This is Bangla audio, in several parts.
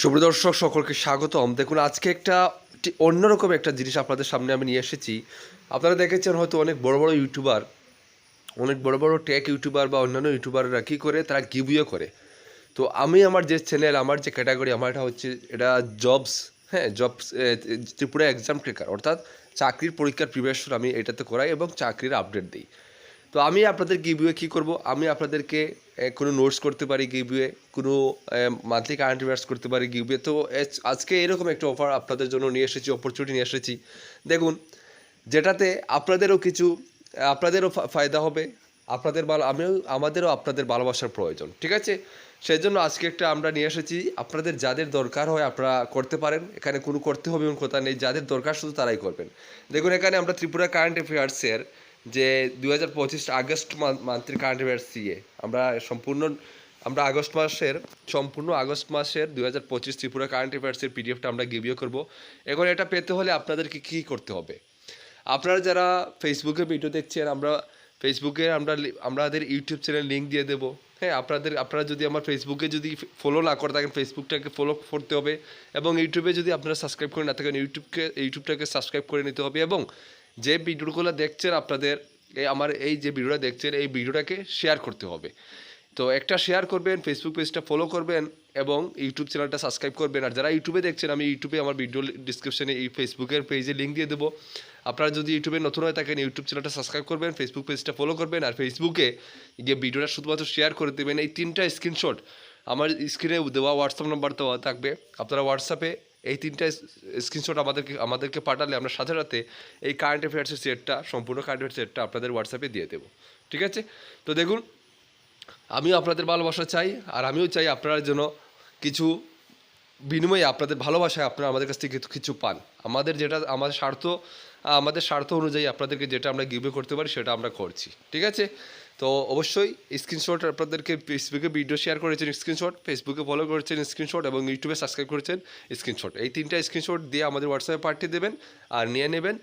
সুপ্রদর্শক সকলকে স্বাগতম। দেখুন, আজকে একটা অন্যরকম একটা জিনিস আপনাদের সামনে আমি নিয়ে এসেছি। আপনারা দেখেছেন হয়তো অনেক বড় বড় ইউটিউবার, অনেক বড় বড় টেক ইউটিউবার বা অন্যান্য ইউটিউবাররা কী করে, তারা গিভিও করে। তো আমি আমার যে চ্যানেল আমার যে ক্যাটাগরি আমার এটা হচ্ছে, এটা জবস হ্যাঁ জবস ত্রিপুরা এক্সাম ট্রেকার অর্থাৎ চাকরির পরীক্ষার প্রিপারেশন আমি এটাতে করাই এবং চাকরির আপডেট দিই। তো আমি আপনাদের গিভিওয়ে কী করব? আমি আপনাদেরকে কোনো নোটস করতে পারি গিভিওয়ে কোনো মান্থলি কারেন্ট অ্যাফেয়ার্স করতে পারি গিভিওয়ে তো আজকে এরকম একটা অফার আপনাদের জন্য নিয়ে এসেছি অপরচুনিটি নিয়ে এসেছি। দেখুন, যেটাতে আপনাদেরও কিছু, আপনাদেরও ফায়দা হবে, আপনাদের ভালো, আমিও, আমাদেরও আপনাদের ভালোবাসার প্রয়োজন, ঠিক আছে? সেই জন্য আজকে একটা আমরা নিয়ে এসেছি, আপনাদের যাদের দরকার হয় আপনারা করতে পারেন, এখানে কোনো করতে হবে এমন কথা নেই, যাদের দরকার শুধু তারাই করবেন। দেখুন, এখানে আমরা ত্রিপুরা কারেন্ট অ্যাফেয়ার্সের যে দু হাজার পঁচিশ আগস্ট মান্থের দিয়ে আমরা সম্পূর্ণ, আমরা আগস্ট মাসের, সম্পূর্ণ আগস্ট মাসের দু হাজার পঁচিশ ত্রিপুরা কারেন্ট অ্যাফেয়ার্সের পিডিএফটা আমরা গিভিও করব। এখন এটা পেতে হলে আপনাদেরকে কী করতে হবে? আপনারা যারা ফেসবুকে ভিডিও দেখছেন, আমরা ফেসবুকে আমরা আমাদের ইউটিউব চ্যানেল লিঙ্ক দিয়ে দেবো। হ্যাঁ আপনাদের, আপনারা যদি আমার ফেসবুকে যদি ফলো না করে থাকেন ফেসবুকটাকে ফলো করতে হবে এবং ইউটিউবে যদি আপনারা সাবস্ক্রাইব করে না থাকেন ইউটিউবকে ইউটিউবটাকে সাবস্ক্রাইব করে নিতে হবে এবং যে ভিডিওগুলো দেখছেন আপনাদের, এই আমার এই যে ভিডিওটা দেখছেন, এই ভিডিওটাকে শেয়ার করতে হবে। তো একটা শেয়ার করবেন ফেসবুক পেজটা ফলো করবেন এবং ইউটিউব চ্যানেলটা সাবস্ক্রাইব করবেন। আর যারা ইউটিউবে দেখছেন, আমি ইউটিউবে আমার ভিডিও ডিসক্রিপশনে এই ফেসবুকের পেজে লিঙ্ক দিয়ে দেবো। আপনারা যদি ইউটিউবে নতুন হয়ে থাকেন ইউটিউব চ্যানেলটা সাবস্ক্রাইব করবেন ফেসবুক পেজটা ফলো করবেন আর ফেসবুকে গিয়ে ভিডিওটা শুধুমাত্র শেয়ার করে দেবেন। এই তিনটা স্ক্রিনশট আমার স্ক্রিনে দেওয়া হোয়াটসঅ্যাপ নাম্বার দেওয়া থাকবে। আপনারা হোয়াটসঅ্যাপে এই তিনটা স্ক্রিনশট আমাদেরকে আমাদেরকে পাঠালে আমরা সাথে সাথে এই কারেন্ট অ্যাফেয়ার্সের সেটটা সম্পূর্ণ কারেন্ট অ্যাফেয়ার্স সেটটা আপনাদের হোয়াটসঅ্যাপে দিয়ে দেবো। ঠিক আছে? তো দেখুন, আমিও আপনাদের ভালোবাসা চাই, আর আমিও চাই আপনারা যেন কিছু বিনিময়ে আপনাদের ভালোবাসায় আপনারা আমাদের কাছ থেকে কিছু- পান। আমাদের যেটা, আমাদের স্বার্থ আমাদের স্বার্থ অনুযায়ী আপনাদেরকে যেটা আমরা গিভে করতে পারি, সেটা আমরা করছি। ঠিক আছে? তো অবশ্যই স্ক্রিনশট আপনাদেরকে ফেসবুকে ভিডিও শেয়ার করেছেন স্ক্রিনশট ফেসবুকে ফলো করেছেন স্ক্রিনশট এবং ইউটিউবে সাবস্ক্রাইব করেছেন স্ক্রিনশট এই তিনটা স্ক্রিনশট দিয়ে আমাদের হোয়াটসঅ্যাপে পাঠিয়ে দেবেন আর নিয়ে নেবেন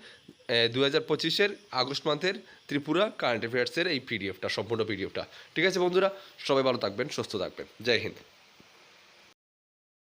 দু হাজার পঁচিশের আগস্ট মান্থের ত্রিপুরা কারেন্ট অ্যাফেয়ার্সের এই পিডিএফটা সম্পূর্ণ পিডিএফটা ঠিক আছে বন্ধুরা? সবাই ভালো থাকবেন, সুস্থ থাকবেন। জয় হিন্দ।